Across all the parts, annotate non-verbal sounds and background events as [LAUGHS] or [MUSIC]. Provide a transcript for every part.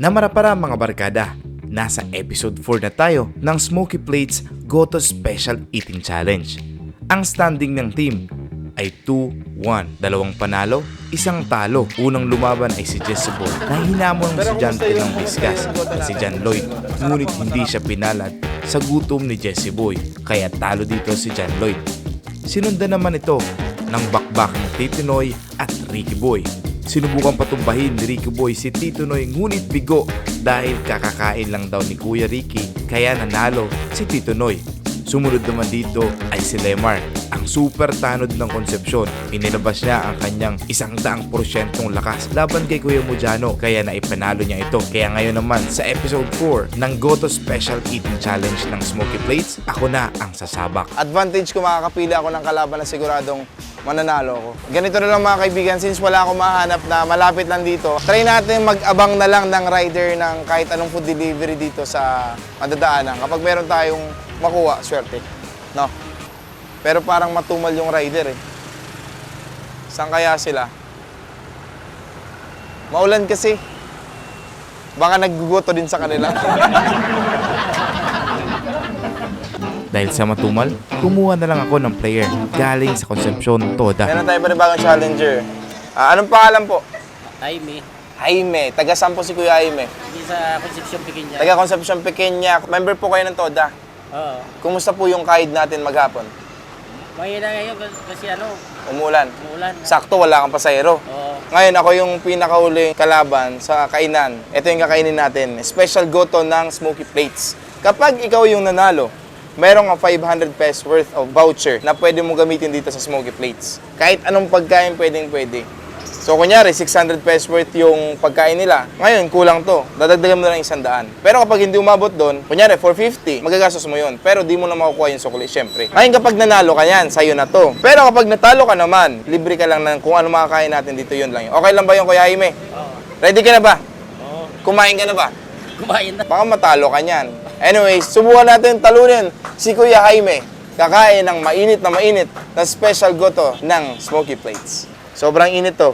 Namara para mga barkada, nasa episode 4 na tayo ng Smoky Plates Goto Special Eating Challenge. Ang standing ng team ay 2-1. Dalawang panalo, isang talo. Unang lumaban ay si Jessica na hinamon ng estudyante ng Discuss na si John Lloyd. Ngunit hindi siya pinalad sa gutom ni Jesse Boy, kaya talo dito si John Lloyd. Sinundan naman ito ng bakbak ng Tito Noy at Ricky Boy. Sinubukan patumbahin ni Ricky Boy si Tito Noy ngunit bigo dahil kakakain lang daw ni Kuya Ricky kaya nanalo si Tito Noy. Sumunod naman dito ay si Lemar, ang super tanod ng konsepsyon. Inilabas niya ang kanyang isang daang porsyentong lakas laban kay Kuya Mujano kaya naipanalo niya ito. Kaya ngayon naman sa episode 4 ng Goto Special Eating Challenge ng Smoky Plates, ako na ang sasabak. advantage ko makakapili ako ng kalaban na siguradong mananalo ako. Ganito na lang mga kaibigan, since wala akong mahanap na malapit lang dito, try natin mag-abang na lang ng rider ng kahit anong food delivery dito sa madadaanan. Kapag meron tayong makuha, swerte. No? Pero parang matumal yung rider eh. Saan kaya sila? Maulan kasi. Baka nagguguto din sa kanila. [LAUGHS] Dahil sa matumal, kumuha na lang ako ng player galing sa Concepcion Toda. Meron tayo panibagong challenger. Ah, anong pangalan po? Jaime, Jaime. Taga saan po si Kuya Jaime? hindi sa Concepcion Pequeña. Taga Concepcion Pequeña. Member po kayo ng TODA. Oo. Kumusta po yung kahit natin maghapon? Mahina ngayon kasi, kasi ano, Umulan. umulan. Sakto, wala kang pasahero. Oo. Ngayon, ako yung pinakahuling kalaban sa kainan. Ito yung kakainin natin. Special goto ng Smoky Plates. Kapag ikaw yung nanalo, meron kang 500 pesos worth of voucher na pwede mo gamitin dito sa Smoky Plates. Kahit anong pagkain pwedeng pwede. So, kunyari, 600 pesos worth yung pagkain nila. Ngayon, kulang to. Dadagdagan mo na lang isang daan. Pero kapag hindi umabot doon, kunyari, 450, magagastos mo yun. Pero di mo na makukuha yung sukli, syempre. Ngayon, kapag nanalo ka yan, sa'yo na to. Pero kapag natalo ka naman, libre ka lang ng kung ano makakain natin dito, yun lang yun. Okay lang ba yung Kuya Jaime? Oo. Ready ka na ba? Oo. Kumain ka na ba? Kumain na. Baka matalo ka niyan. Anyways, subukan natin talunin si Kuya Jaime. Kakain ng mainit na mainit na special goto ng Smoky Plates. Sobrang init to.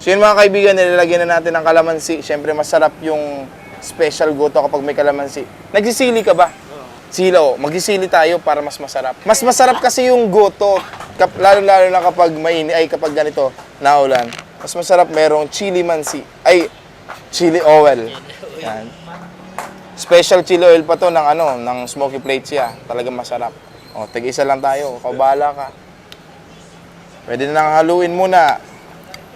So yun mga kaibigan, nilalagyan na natin ng kalamansi. Siyempre masarap yung special goto kapag may kalamansi. Nagsisili ka ba? Silo, magsisili tayo para mas masarap. Mas masarap kasi yung goto, lalo-lalo na kapag mainit, ay kapag ganito, naulan. Mas masarap merong chili mansi, ay, chili oil. Yan. Special chili oil pa to ng ano, ng smoky plate siya. Talagang masarap. O, tig-isa lang tayo, kabala ka. Pwede na nang haluin muna.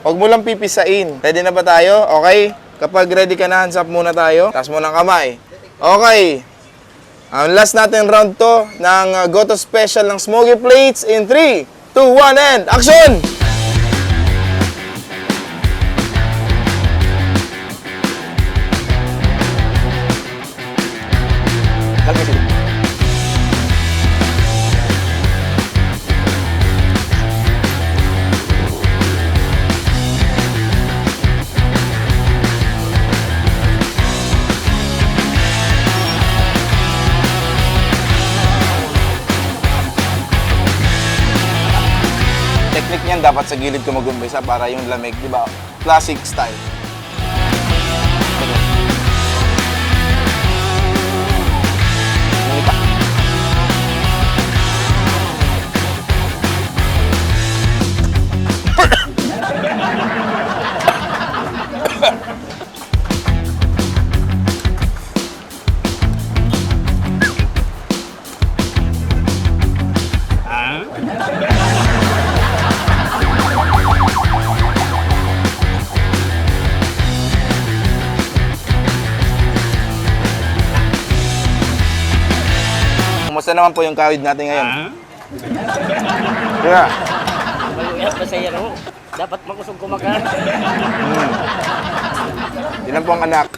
Huwag mo lang pipisain. Ready na ba tayo? Okay? Kapag ready ka na, hands up muna tayo. Taas mo ng kamay. Okay. Ang last natin round to ng uh, Goto Special ng Smoky Plates in 3, 2, 1, and action! Dapat sa gilid ka mag-umpisa para yung lamig, di ba? Classic style. Naman po yung kawid natin ngayon? Yeah. Maluyat pa sa yan, oh. Dapat makusog kumakain. Ilan po ang anak?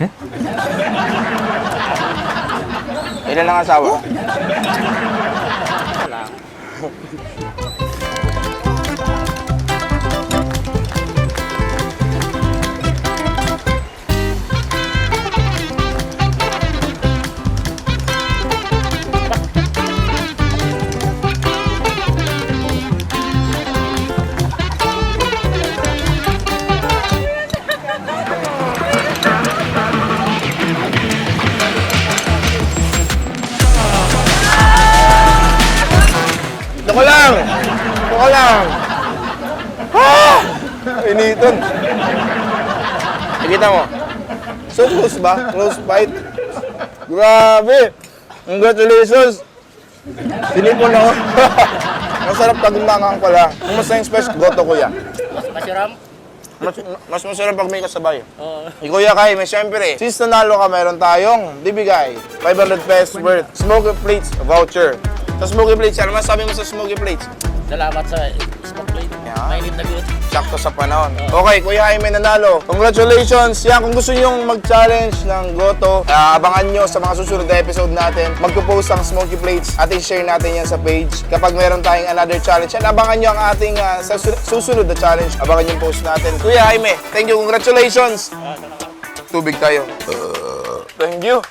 Ilan ang asawa? Wala. Ako lang. Ah! Initon. Nakita mo? So close ba? Close fight? Grabe! Congratulations! Sinipon ako. [LAUGHS] Masarap tagumangang pala. Kumusta yung special goto, kuya? Masiram? Mas, mas masarap pag may kasabay. Oo. Si Kuya Kai, may siyempre, since nanalo ka, meron tayong bibigay 500 pesos worth Smoky Plates voucher. Sa Smoky Plates, ano masabi mo sa Smoky Plates? Salamat sa smoke plate. Yeah. Mainit na good. Sakto sa panahon. Okay, Kuya Jaime nanalo. Congratulations! Yan, kung gusto nyo mag-challenge ng Goto, ah, abangan nyo sa mga susunod na episode natin. Magpo-post ang Smoky Plates at i-share natin yan sa page. Kapag meron tayong another challenge, yan, abangan nyo ang ating ah, sa su- susunod na challenge. Abangan yung post natin. Kuya Jaime, thank you. Congratulations! Tubig tayo. thank you.